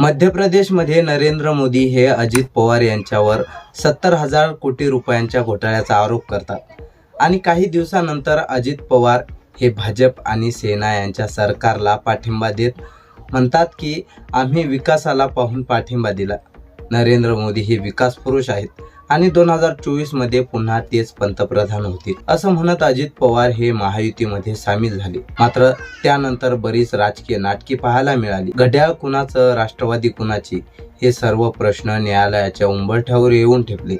मध्य प्रदेशमध्ये नरेंद्र मोदी हे अजित पवार यांच्यावर सत्तर हजार कोटी रुपयांच्या घोटाळ्याचा आरोप करतात. आणि काही दिवसानंतर अजित पवार हे भाजप आणि सेना यांच्या सरकारला पाठिंबा देत म्हणतात की आम्ही विकासाला पाहून पाठिंबा दिला. नरेंद्र मोदी हे विकास पुरुष आहेत. आणि दोन हजार चोवीसमध्ये पुन्हा तेच पंतप्रधान होतील असं म्हणत अजित पवार हे महायुतीमध्ये सामील झाले. मात्र त्यानंतर बरीच राजकीय नाटकी पाहायला मिळाली. घड्याळ कुणाचं राष्ट्रवादी कुणाची हे सर्व प्रश्न न्यायालयाच्या उंबरठ्यावर येऊन ठेपले.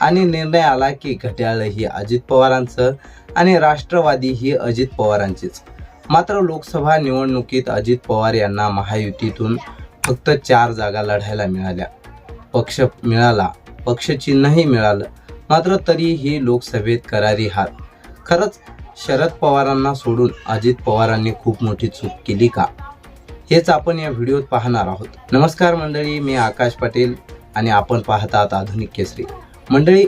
आणि निर्णय आला की घड्याळ ही अजित पवारांचं आणि राष्ट्रवादी ही अजित पवारांचीच. मात्र लोकसभा निवडणुकीत अजित पवार यांना महायुतीतून फक्त चार जागा लढायला मिळाल्या. पक्ष मिळाला. पक्षचिन्हही मिळालं मात्र तरीही लोकसभेत करारी हार. खरंच शरद पवारांना सोडून अजित पवारांनी खूप मोठी चूक केली का? हेच आपण या व्हिडिओत पाहणार आहोत. नमस्कार मंडळी मी आकाश पाटील आणि आपण पाहत आहात आधुनिक केसरी. मंडळी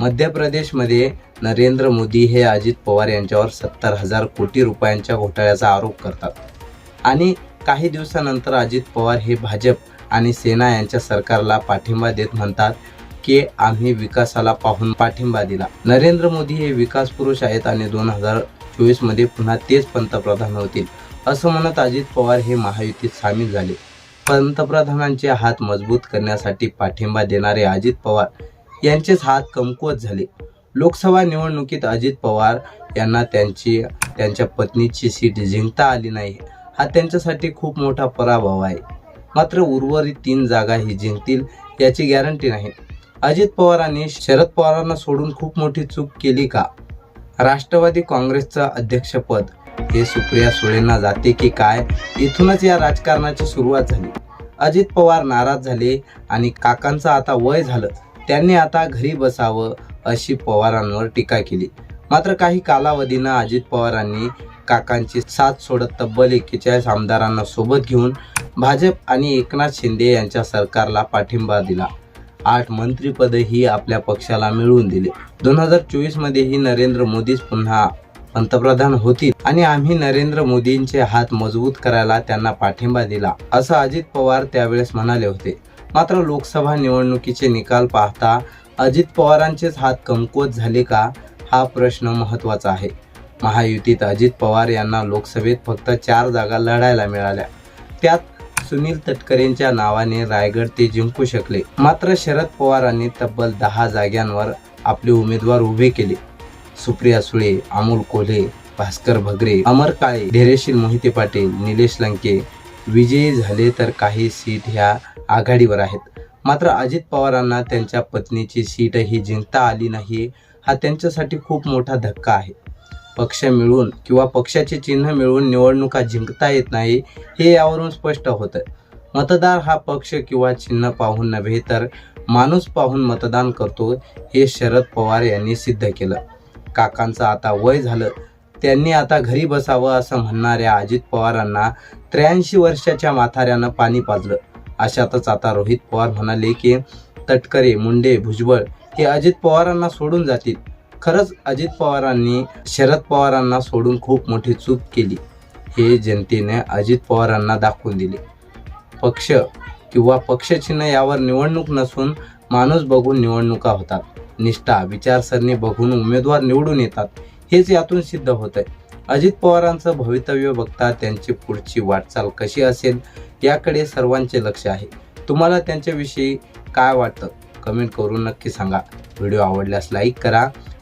मध्य प्रदेशमध्ये नरेंद्र मोदी हे अजित पवार यांच्यावर सत्तर हजार कोटी रुपयांच्या घोटाळ्याचा आरोप करतात. आणि काही दिवसानंतर अजित पवार हे भाजप आणि सेना यांच्या सरकारला पाठिंबा देत म्हणतात की आम्ही विकासाला पाहून पाठिंबा दिला. नरेंद्र मोदी हे विकास पुरुष आहेत आणि दोन हजार चोवीसमध्ये पुन्हा तेच पंतप्रधान होतील असं म्हणत अजित पवार हे महायुतीत सामील झाले. पंतप्रधानांचे हात मजबूत करण्यासाठी पाठिंबा देणारे अजित पवार यांचेच हात कमकुवत झाले. लोकसभा निवडणुकीत अजित पवार यांना त्यांची त्यांच्या पत्नीची सीट जिंकता आली नाही. हा त्यांच्यासाठी खूप मोठा पराभव आहे. मात्र उर्वरित तीन जागा ही जिंकतील याची गॅरंटी नाही. अजित पवारांनी शरद पवारांना सोडून खूप मोठी चूक केली का? राष्ट्रवादी काँग्रेसचं अध्यक्षपद हे सुप्रिया सुळेंना जाते की काय? इथूनच या राजकारणाची सुरुवात झाली. अजित पवार नाराज झाले आणि काकांचं आता वय झालं. त्यांनी आता घरी बसावं अशी पवारांवर टीका केली. मात्र काही कालावधीनं अजित पवारांनी काकांची साथ सोडत तब्बल एक्केचाळीस आमदारांना सोबत घेऊन भाजप आणि एकनाथ शिंदे यांच्या सरकारला पाठिंबा दिला. आठ मंत्रीपदही आपल्या पक्षाला मिळवून दिले. दोन हजार चोवीस मध्येही नरेंद्र मोदीच पुन्हा पंतप्रधान होतील आणि आम्ही नरेंद्र मोदींचे हात मजबूत करायला त्यांना पाठिंबा दिला असं अजित पवार त्यावेळेस म्हणाले होते. मात्र लोकसभा निवडणुकीचे निकाल पाहता अजित पवारांचेच हात कमकुवत झाले का हा प्रश्न महत्त्वाचा आहे. महायुतीत अजित पवार यांना लोकसभेत फक्त चार जागा लढायला मिळाल्या. त्यात सुनील तटकरेंच्या नावाने रायगड ते जिंकू शकले. मात्र शरद पवारांनी तब्बल दहा जाग्यांवर आपले उमेदवार उभे केले. सुप्रिया सुळे अमोल कोल्हे भास्कर भगरे अमर काळे धैर्यशील मोहिते पाटील निलेश लंके विजयी झाले तर काही सीट ह्या आघाडीवर आहेत. मात्र अजित पवारांना त्यांच्या पत्नीची सीटही जिंकता आली नाही हा त्यांच्यासाठी खूप मोठा धक्का आहे. पक्ष मिळून किंवा पक्षाचे चिन्ह मिळवून निवडणुका जिंकता येत नाही हे यावरून स्पष्ट होतं. मतदार हा पक्ष किंवा चिन्ह पाहून नव्हे तर माणूस पाहून मतदान करतो हे शरद पवार यांनी सिद्ध केलं. काकांचं आता वय झालं. त्यांनी आता घरी बसावं असं म्हणणाऱ्या अजित पवारांना त्र्याऐंशी वर्षाच्या माथाऱ्यानं पाणी पाजलं. अशातच आता रोहित पवार म्हणाले की तटकरे मुंडे भुजबळ हे अजित पवारांना सोडून जातील. खरंच अजित पवारांनी शरद पवारांना सोडून खूप मोठी चूक केली. हे जनतेने अजित पवारांना दाखवून दिले. पक्ष किंवा पक्षचिन्ह यावर निवडणूक नसून माणूस बघून निवडणुका होतात. निष्ठा विचारसरणी बघून उमेदवार निवडून येतात. हेच यातून सिद्ध होत आहे अजित पवारांचं भवितव्य बघता त्यांची पुढची वाटचाल कशी असेल याकडे सर्वांचे लक्ष आहे. तुम्हाला त्यांच्याविषयी काय वाटतं? कमेंट करून नक्की सांगा. व्हिडिओ आवडल्यास लाईक करा.